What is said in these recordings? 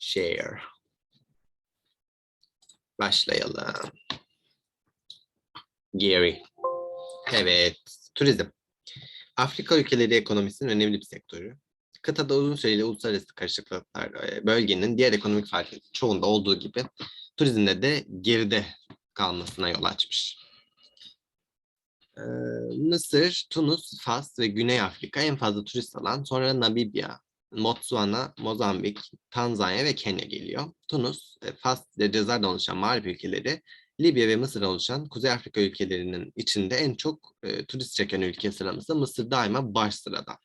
Share. Başlayalım. Gary. Evet, turizm. Afrika ülkeleri ekonomisinin önemli bir sektörü. Kıtada uzun süreli uluslararası karışıklıklar e, bölgenin diğer ekonomik faaliyetlerin çoğunda olduğu gibi turizmde de geride kalmasına yol açmış. Ee, Mısır, Tunus, Fas ve Güney Afrika en fazla turist alan, sonra Namibya, Botswana, Mozambik, Tanzanya ve Kenya geliyor. Tunus, e, Fas ve Cezayir'den oluşan mağrip ülkeleri, Libya ve Mısır'dan oluşan Kuzey Afrika ülkelerinin içinde en çok e, turist çeken ülke sıramızda Mısır daima baş sırada.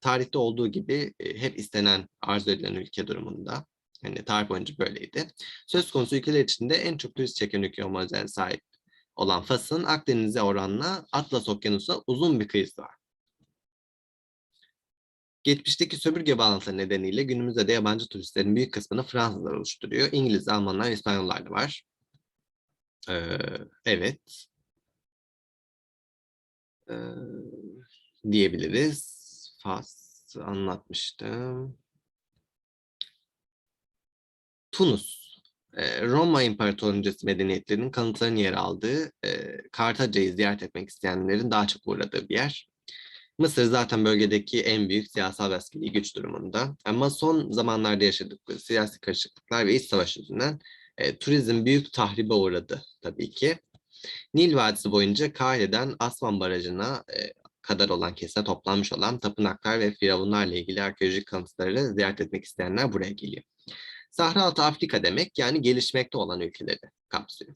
Tarihte olduğu gibi e, hep istenen, arzu edilen ülke durumunda. Yani tarih boyunca böyleydi. Söz konusu ülkeler içinde en çok turist çeken ülke olma özelliğine sahip olan Fas'ın Akdeniz'e oranla Atlas Okyanusu'na uzun bir kıyısı var. Geçmişteki sömürge bağlantıları nedeniyle günümüzde de yabancı turistlerin büyük kısmını Fransızlar oluşturuyor. İngiliz, Almanlar, İspanyollar da var. Ee, evet. Ee, diyebiliriz. Fas anlatmıştım. Tunus. Ee, Roma İmparatorluğu öncesi medeniyetlerinin kanıtlarının yer aldığı, e, Kartaca'yı ziyaret etmek isteyenlerin daha çok uğradığı bir yer. Mısır zaten bölgedeki en büyük siyasal ve askeri güç durumunda. Ama son zamanlarda yaşadıkları siyasi karışıklıklar ve iç savaş yüzünden e, turizm büyük tahribe uğradı tabii ki. Nil Vadisi boyunca Kahire'den Aswan Barajı'na e, kadar olan kesime toplanmış olan tapınaklar ve firavunlarla ilgili arkeolojik kanıtları ziyaret etmek isteyenler buraya geliyor. Sahra Altı Afrika demek yani gelişmekte olan ülkeleri kapsıyor.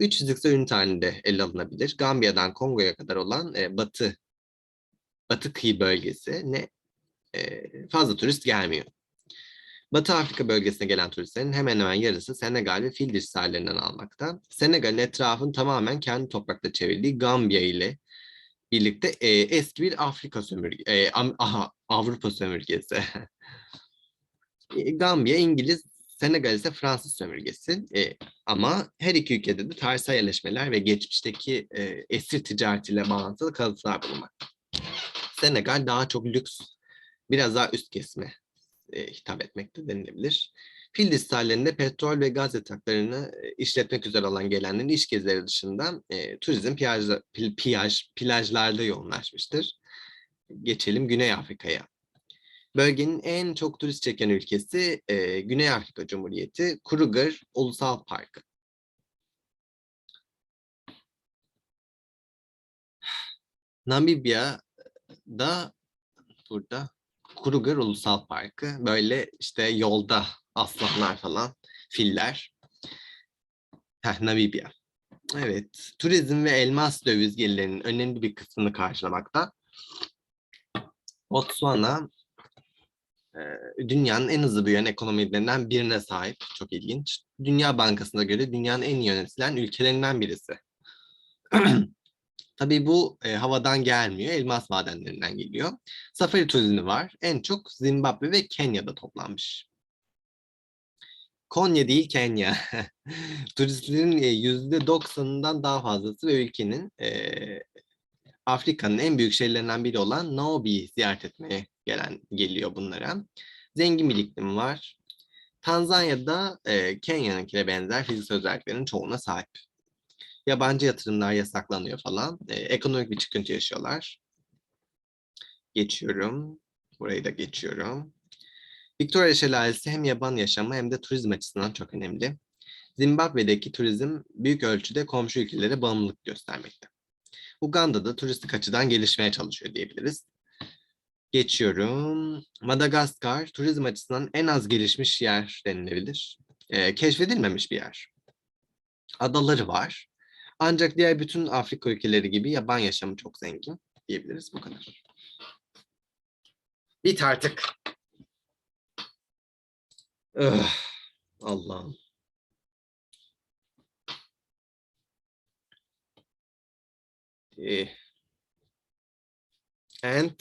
Üç fiziksel ünite halinde ele alınabilir. Gambiya'dan Kongo'ya kadar olan e, batı batı kıyı bölgesi ne e, fazla turist gelmiyor. Batı Afrika bölgesine gelen turistlerin hemen hemen yarısı Senegal ve Fildiş sahillerinden almakta. Senegal'in etrafın tamamen kendi toprakla çevrildiği Gambiya ile birlikte e, eski bir Afrika sömürge, e, aha, Avrupa sömürgesi. Gambiya İngiliz, Senegal ise Fransız sömürgesi. E, ama her iki ülkede de tarihsel yerleşmeler ve geçmişteki e, esir ticaretiyle bağlantılı kalıntılar bulunmakta. Senegal daha çok lüks, biraz daha üst kesme e, hitap etmekte denilebilir. Fil sahillerinde petrol ve gaz yataklarını e, işletmek üzere olan gelenlerin iş gezileri dışında e, turizm piyaj, pil, piyaj, plajlarda yoğunlaşmıştır. Geçelim Güney Afrika'ya. Bölgenin en çok turist çeken ülkesi e, Güney Afrika Cumhuriyeti Kruger Ulusal Parkı. Namibya'da burada Kruger Ulusal Parkı. Böyle işte yolda aslanlar falan, filler. Heh, Namibya. Evet, turizm ve elmas döviz gelirlerinin önemli bir kısmını karşılamakta. Botswana e, dünyanın en hızlı büyüyen ekonomilerinden birine sahip. Çok ilginç. Dünya Bankası'na göre dünyanın en iyi yönetilen ülkelerinden birisi. Tabii bu e, havadan gelmiyor, elmas madenlerinden geliyor. Safari turizmi var. En çok Zimbabwe ve Kenya'da toplanmış. Konya değil Kenya. Turistlerin e, yüzde doksanından daha fazlası ve ülkenin e, Afrika'nın en büyük şehirlerinden biri olan Nairobi'yi ziyaret etmeye gelen geliyor bunlara. Zengin bir iklim var. Tanzanya'da e, Kenya'nınkine benzer fiziksel özelliklerin çoğuna sahip. Yabancı yatırımlar yasaklanıyor falan. E, ekonomik bir çıkıntı yaşıyorlar. Geçiyorum. Burayı da geçiyorum. Victoria Şelalesi hem yaban yaşamı hem de turizm açısından çok önemli. Zimbabwe'deki turizm büyük ölçüde komşu ülkelere bağımlılık göstermekte. Uganda'da turistik açıdan gelişmeye çalışıyor diyebiliriz. Geçiyorum. Madagaskar turizm açısından en az gelişmiş yer denilebilir. E, keşfedilmemiş bir yer. Adaları var. Ancak diğer bütün Afrika ülkeleri gibi yaban yaşamı çok zengin diyebiliriz. Bu kadar. Bit artık. Öh, Allah'ım. Eh. And